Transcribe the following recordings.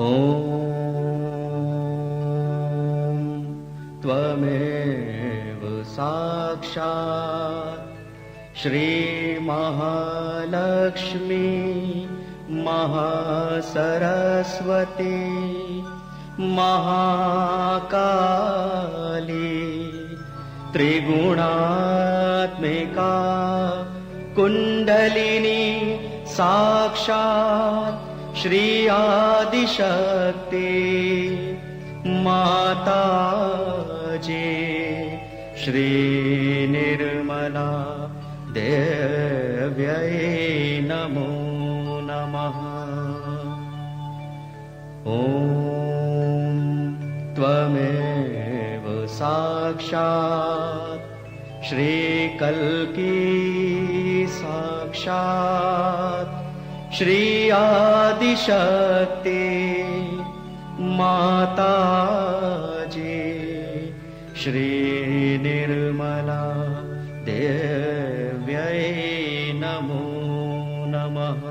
ॐ त्वमेव साक्षात् श्रीमहालक्ष्मी महासरस्वती महाकाली त्रिगुणात्मिका कुण्डलिनी साक्षात् श्री आदिशक्ति माताजे श्रीनिर्मला देव्यै नमो नमः। ॐ त्वमेव साक्षात् श्रीकल्की साक्षात् श्री आदिशक्ति माताजे श्रीनिर्मला देव्यै नमो नमः।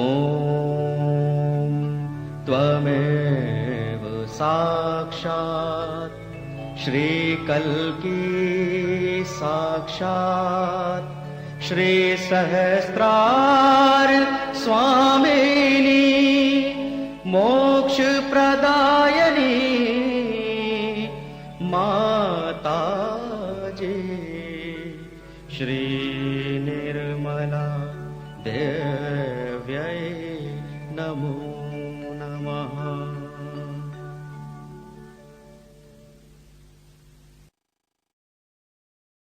ॐ त्वमेव साक्षात् श्रीकल्की साक्षात् श्रीसहस्रार स्वामिनी मोक्षप्रदायनी माताजे श्रीनिर्मला देव्यै नमो